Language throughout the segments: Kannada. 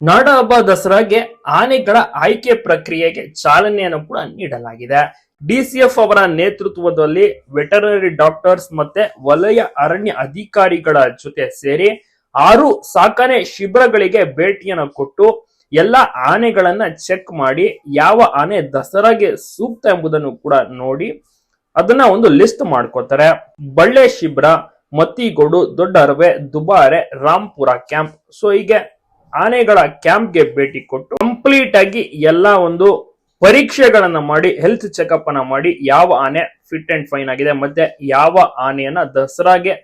ನಾಡ ಹಬ್ಬ ದಸರಾಗೆ ಆನೆಗಳ ಆಯ್ಕೆ ಪ್ರಕ್ರಿಯೆಗೆ ಚಾಲನೆಯನ್ನು ಕೂಡ ನೀಡಲಾಗಿದೆ. ಡಿಸಿಎಫ್ ಅವರ ನೇತೃತ್ವದಲ್ಲಿ ವೆಟರನರಿ ಡಾಕ್ಟರ್ಸ್ ಮತ್ತೆ ವಲಯ ಅರಣ್ಯ ಅಧಿಕಾರಿಗಳ ಜೊತೆ ಸೇರಿ ಆರು ಸಾಕಣೆ ಶಿಬಿರಗಳಿಗೆ ಭೇಟಿಯನ್ನು ಕೊಟ್ಟು ಎಲ್ಲ ಆನೆಗಳನ್ನ ಚೆಕ್ ಮಾಡಿ ಯಾವ ಆನೆ ದಸರಾಗೆ ಸೂಕ್ತ ಎಂಬುದನ್ನು ಕೂಡ ನೋಡಿ ಅದನ್ನ ಒಂದು ಲಿಸ್ಟ್ ಮಾಡ್ಕೋತಾರೆ ಬಳ್ಳೆ ಶಿಬಿರ, ಮತ್ತಿಗೋಡು, ದೊಡ್ಡ ಅರವೆ, ದುಬಾರೆ ರಾಂಪುರ ಕ್ಯಾಂಪ್. ಸೊ ಹೀಗೆ ಆನೆಗಳ ಕ್ಯಾಂಪ್ಗೆ ಭೇಟಿ ಕೊಟ್ಟು ಕಂಪ್ಲೀಟ್ ಆಗಿ ಎಲ್ಲ ಒಂದು ಪರೀಕ್ಷೆಗಳನ್ನ ಮಾಡಿ ಹೆಲ್ತ್ ಚೆಕಪ್ ಅನ್ನ ಮಾಡಿ ಯಾವ ಆನೆ ಫಿಟ್ ಅಂಡ್ ಫೈನ್ ಆಗಿದೆ, ಮತ್ತೆ ಯಾವ ಆನೆಯನ್ನ ದಸರಾಗೆ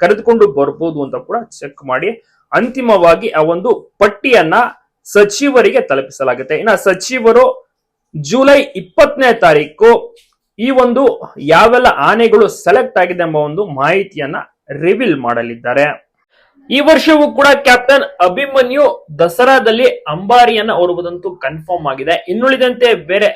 ಕರೆದುಕೊಂಡು ಬರ್ಬೋದು ಅಂತ ಕೂಡ ಚೆಕ್ ಮಾಡಿ, ಅಂತಿಮವಾಗಿ ಆ ಒಂದು ಪಟ್ಟಿಯನ್ನ ಸಚಿವರಿಗೆ ತಲುಪಿಸಲಾಗುತ್ತೆ. ಇನ್ನ ಸಚಿವರು ಜುಲೈ ಇಪ್ಪತ್ತನೇ ತಾರೀಕು ಈ ಒಂದು ಯಾವೆಲ್ಲ ಆನೆಗಳು ಸೆಲೆಕ್ಟ್ ಆಗಿದೆ ಎಂಬ ಒಂದು ಮಾಹಿತಿಯನ್ನ ರಿವೀಲ್ ಮಾಡಲಿದ್ದಾರೆ. ಈ ವರ್ಷವೂ ಕೂಡ ಕ್ಯಾಪ್ಟನ್ ಅಭಿಮನ್ಯು ದಸರಾದಲ್ಲಿ ಅಂಬಾರಿಯನ್ನ ಹೊರುವುದಂತೂ ಕನ್ಫರ್ಮ್ ಆಗಿದೆ. ಇನ್ನುಳಿದಂತೆ ಬೇರೆ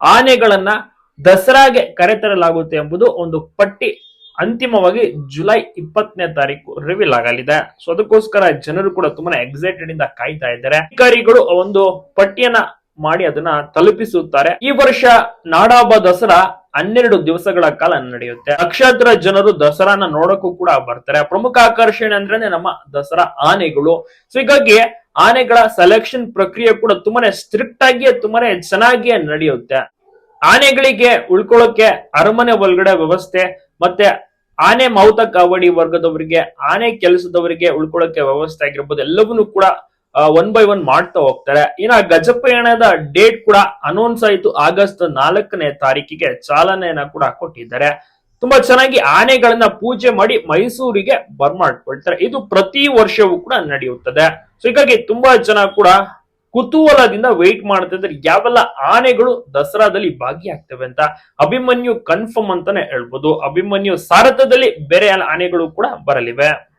ಆನೆಗಳನ್ನ ದಸರಾಗೆ ಕರೆತರಲಾಗುತ್ತೆ ಎಂಬುದು ಒಂದು ಪಟ್ಟಿ ಅಂತಿಮವಾಗಿ ಜುಲೈ ಇಪ್ಪತ್ತನೇ ತಾರೀಕು ರಿವೀಲ್ ಆಗಲಿದೆ. ಸೊ ಅದಕ್ಕೋಸ್ಕರ ಜನರು ಕೂಡ ತುಂಬಾ ಎಕ್ಸೈಟೆಡ್ ಇಂದ ಕಾಯ್ತಾ ಇದ್ದಾರೆ. ಅಧಿಕಾರಿಗಳು ಒಂದು ಪಟ್ಟಿಯನ್ನ ಮಾಡಿ ಅದನ್ನ ತಲುಪಿಸುತ್ತಾರೆ. ಈ ವರ್ಷ ನಾಡಹಬ್ಬ ದಸರಾ ಹನ್ನೆರಡು ದಿವಸಗಳ ಕಾಲ ನಡೆಯುತ್ತೆ. ಲಕ್ಷಾಂತರ ಜನರು ದಸರಾನ ನೋಡಕ್ಕೂ ಕೂಡ ಬರ್ತಾರೆ. ಪ್ರಮುಖ ಆಕರ್ಷಣೆ ಅಂದ್ರೆ ನಮ್ಮ ದಸರಾ ಆನೆಗಳು. ಸೊ ಹೀಗಾಗಿ ಆನೆಗಳ ಸೆಲೆಕ್ಷನ್ ಪ್ರಕ್ರಿಯೆ ಕೂಡ ತುಂಬಾನೇ ಸ್ಟ್ರಿಕ್ಟ್ ಆಗಿಯೇ ತುಂಬಾನೇ ಚೆನ್ನಾಗಿಯೇ ನಡೆಯುತ್ತೆ. ಆನೆಗಳಿಗೆ ಉಳ್ಕೊಳ್ಳೋಕೆ ಅರಮನೆ ಒಳಗಡೆ ವ್ಯವಸ್ಥೆ, ಮತ್ತೆ ಆನೆ ಮೌತ ಕಾವಡಿ ವರ್ಗದವರಿಗೆ, ಆನೆ ಕೆಲಸದವರಿಗೆ ಉಳ್ಕೊಳ್ಳೋಕೆ ವ್ಯವಸ್ಥೆ ಆಗಿರ್ಬೋದು. ಎಲ್ಲವನ್ನೂ ಕೂಡ ಒನ್ ಬೈ ಒನ್ ಮಾಡ್ತಾ ಹೋಗ್ತಾರೆ. ಇನ್ನ ಗಜಪಯಣದ ಡೇಟ್ ಕೂಡ ಅನೌನ್ಸ್ ಆಯಿತು ಆಗಸ್ಟ್ ನಾಲ್ಕನೇ ತಾರೀಕಿಗೆ. ಚಾಲನೆಯನ್ನ ಕೂಡ ಕೊಟ್ಟಿದ್ದಾರೆ. ತುಂಬಾ ಚೆನ್ನಾಗಿ ಆನೆಗಳನ್ನ ಪೂಜೆ ಮಾಡಿ ಮೈಸೂರಿಗೆ ಬರ್ಮಾಡ್ಕೊಳ್ತಾರೆ. ಇದು ಪ್ರತಿ ವರ್ಷವೂ ಕೂಡ ನಡೆಯುತ್ತದೆ. ಸೊ ಹೀಗಾಗಿ ತುಂಬಾ ಜನ ಕೂಡ ಕುತೂಹಲದಿಂದ ವೆಯ್ಟ್ ಮಾಡ್ತಿದ್ರೆ ಯಾವೆಲ್ಲ ಆನೆಗಳು ದಸರಾದಲ್ಲಿ ಭಾಗಿಯಾಗ್ತವೆ ಅಂತ ಅಭಿಮನ್ಯು ಕನ್ಫರ್ಮ್ ಅಂತಾನೆ ಹೇಳ್ಬೋದು. ಅಭಿಮನ್ಯು ಸಾರಥದಲ್ಲಿ ಬೇರೆ ಆನೆಗಳು ಕೂಡ ಬರಲಿವೆ.